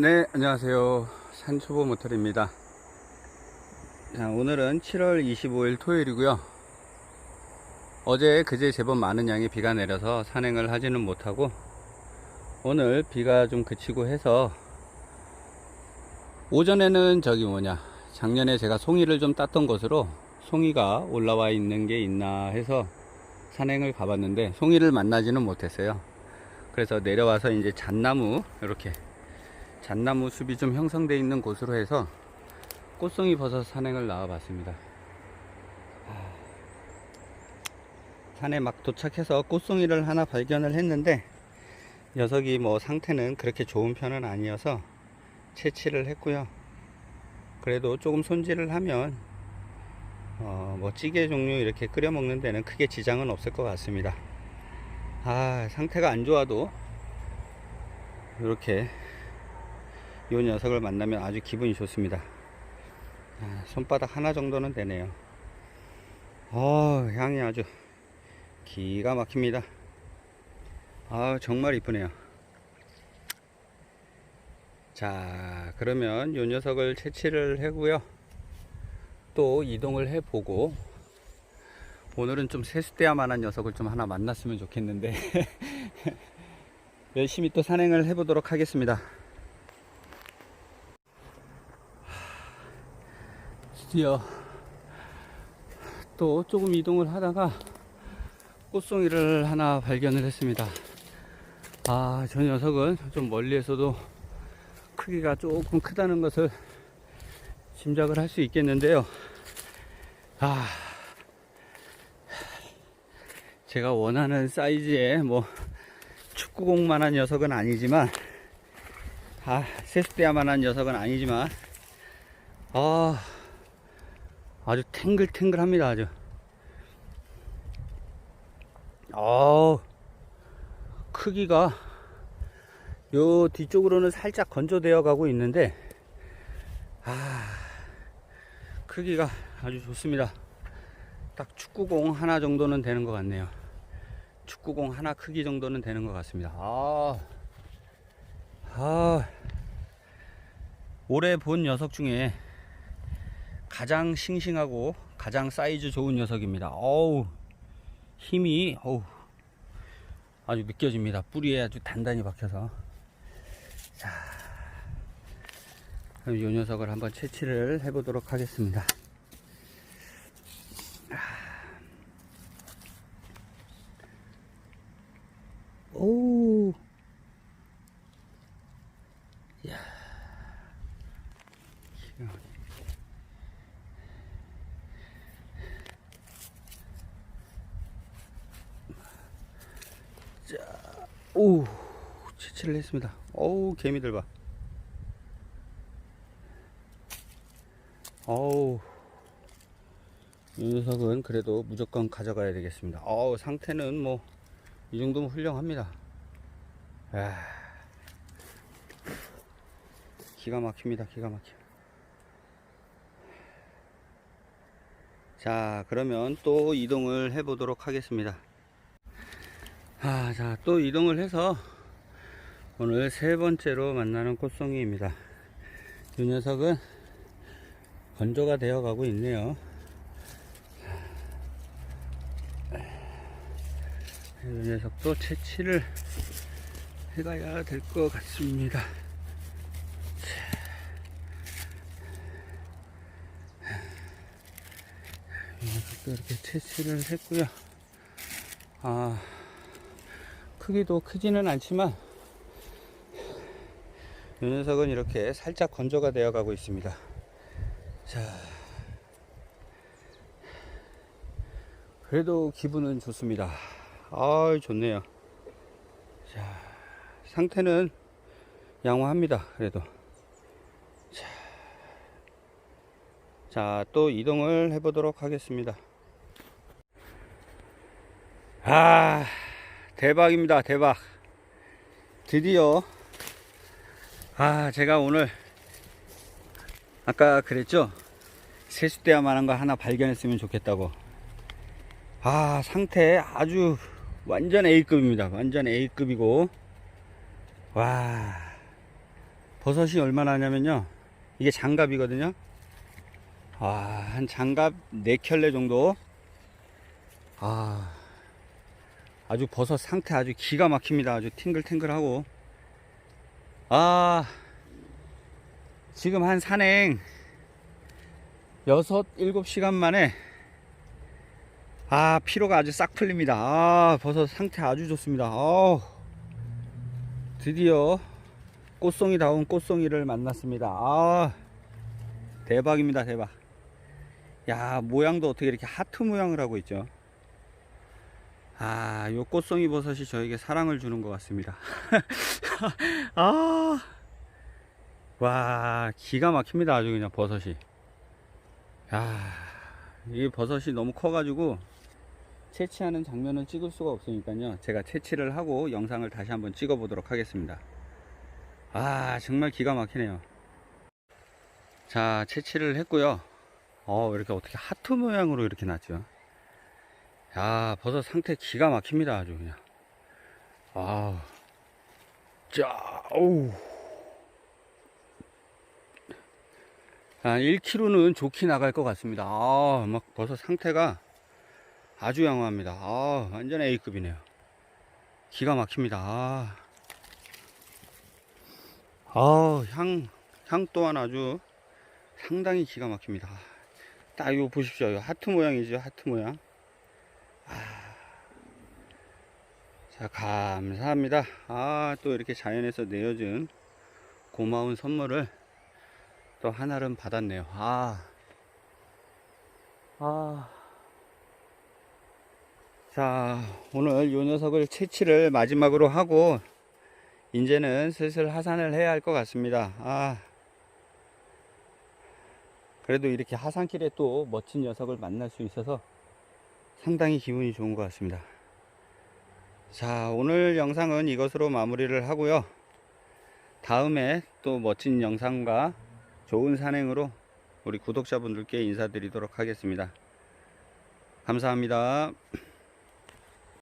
네, 안녕하세요. 산초보 모터입니다. 자, 오늘은 7월 25일 토요일이고요. 어제 그제 제법 많은 양의 비가 내려서 산행을 하지는 못하고 오늘 비가 좀 그치고 해서 오전에는 저기 뭐냐 작년에 제가 송이를 좀 땄던 곳으로 송이가 올라와 있는 게 있나 해서 산행을 가봤는데 송이를 만나지는 못했어요. 그래서 내려와서 이제 잣나무 이렇게 잣나무 숲이 좀 형성되어 있는 곳으로 해서 꽃송이 버섯 산행을 나와 봤습니다. 산에 막 도착해서 꽃송이를 하나 발견을 했는데 녀석이 뭐 상태는 그렇게 좋은 편은 아니어서 채취를 했고요. 그래도 조금 손질을 하면 어, 뭐 찌개 종류 이렇게 끓여 먹는 데는 크게 지장은 없을 것 같습니다. 아 상태가 안 좋아도 이렇게 이 녀석을 만나면 아주 기분이 좋습니다. 아, 손바닥 하나 정도는 되네요. 어, 향이 아주 기가 막힙니다. 아, 정말 이쁘네요. 자, 그러면 이 녀석을 채취를 하고요. 또 이동을 해보고 오늘은 좀 세수돼야 만한 녀석을 좀 하나 만났으면 좋겠는데 열심히 또 산행을 해보도록 하겠습니다. 드디어 또 조금 이동을 하다가 꽃송이를 하나 발견을 했습니다. 아, 저 녀석은 좀 멀리에서도 크기가 조금 크다는 것을 짐작을 할 수 있겠는데요. 아, 제가 원하는 사이즈의 뭐 축구공만한 녀석은 아니지만, 아, 세수대야만한 녀석은 아니지만, 아, 아주 탱글탱글합니다, 아주. 어 크기가 요 뒤쪽으로는 살짝 건조되어 가고 있는데, 아, 크기가 아주 좋습니다. 딱 축구공 하나 정도는 되는 것 같네요. 축구공 하나 크기 정도는 되는 것 같습니다. 아, 아, 올해 본 녀석 중에 가장 싱싱하고 가장 사이즈 좋은 녀석입니다. 어우, 힘이, 어우, 아주 느껴집니다. 뿌리에 아주 단단히 박혀서. 자, 그럼 이 녀석을 한번 채취를 해보도록 하겠습니다. 오, 야, 기가 막히네. 오, 채취를 했습니다. 어우, 개미들 봐. 어우, 이 녀석은 그래도 무조건 가져가야 되겠습니다. 어우, 상태는 뭐, 이 정도면 훌륭합니다. 아, 기가 막힙니다. 기가 막혀. 자, 그러면 또 이동을 해 보도록 하겠습니다. 아, 자, 또 이동을 해서 오늘 세 번째로 만나는 꽃송이입니다. 이 녀석은 건조가 되어 가고 있네요. 이 녀석도 채취를 해가야 될 것 같습니다. 이 녀석도 이렇게 채취를 했고요. 아, 크기도 크지는 않지만 이 녀석은 이렇게 살짝 건조가 되어 가고 있습니다. 자, 그래도 기분은 좋습니다. 아, 좋네요. 자, 상태는 양호합니다. 그래도. 자, 자, 또 이동을 해보도록 하겠습니다. 아, 대박입니다. 대박. 드디어, 아, 제가 오늘, 아까 그랬죠? 세숫대야만한 거 하나 발견했으면 좋겠다고. 아, 상태 아주 완전 A급입니다. 완전 A급이고, 와, 버섯이 얼마나 하냐면요. 이게 장갑이거든요. 아, 한 장갑 4켤레 정도. 아, 아주 버섯 상태 아주 기가 막힙니다. 아주 탱글탱글하고. 아, 지금 한 산행 6, 7시간 만에 아, 피로가 아주 싹 풀립니다. 아, 버섯 상태 아주 좋습니다. 아우, 드디어 꽃송이다운 꽃송이를 만났습니다. 아, 대박입니다, 대박. 야, 모양도 어떻게 이렇게 하트 모양을 하고 있죠. 아, 요 꽃송이 버섯이 저에게 사랑을 주는 것 같습니다. 아, 와, 기가 막힙니다. 아주 그냥 버섯이. 야, 이 버섯이 너무 커가지고 채취하는 장면을 찍을 수가 없으니까요. 제가 채취를 하고 영상을 다시 한번 찍어 보도록 하겠습니다. 아, 정말 기가 막히네요. 자, 채취를 했고요. 어, 이렇게 어떻게 하트 모양으로 이렇게 났죠. 야, 버섯 상태 기가 막힙니다. 아주 그냥. 아, 자, 오우. 아, 1kg는 좋게 나갈 것 같습니다. 아, 막 버섯 상태가 아주 양호합니다. 아, 완전 A급이네요. 기가 막힙니다. 아, 아, 향, 향 또한 아주 상당히 기가 막힙니다. 딱 이거 보십시오. 하트 모양이죠. 하트 모양. 아, 자, 감사합니다. 아, 또 이렇게 자연에서 내어준 고마운 선물을 또 하나를 받았네요. 아, 아. 자, 오늘 요 녀석을 채취를 마지막으로 하고, 이제는 슬슬 하산을 해야 할 것 같습니다. 아. 그래도 이렇게 하산길에 또 멋진 녀석을 만날 수 있어서 상당히 기분이 좋은 것 같습니다. 자, 오늘 영상은 이것으로 마무리를 하고요. 다음에 또 멋진 영상과 좋은 산행으로 우리 구독자분들께 인사드리도록 하겠습니다. 감사합니다.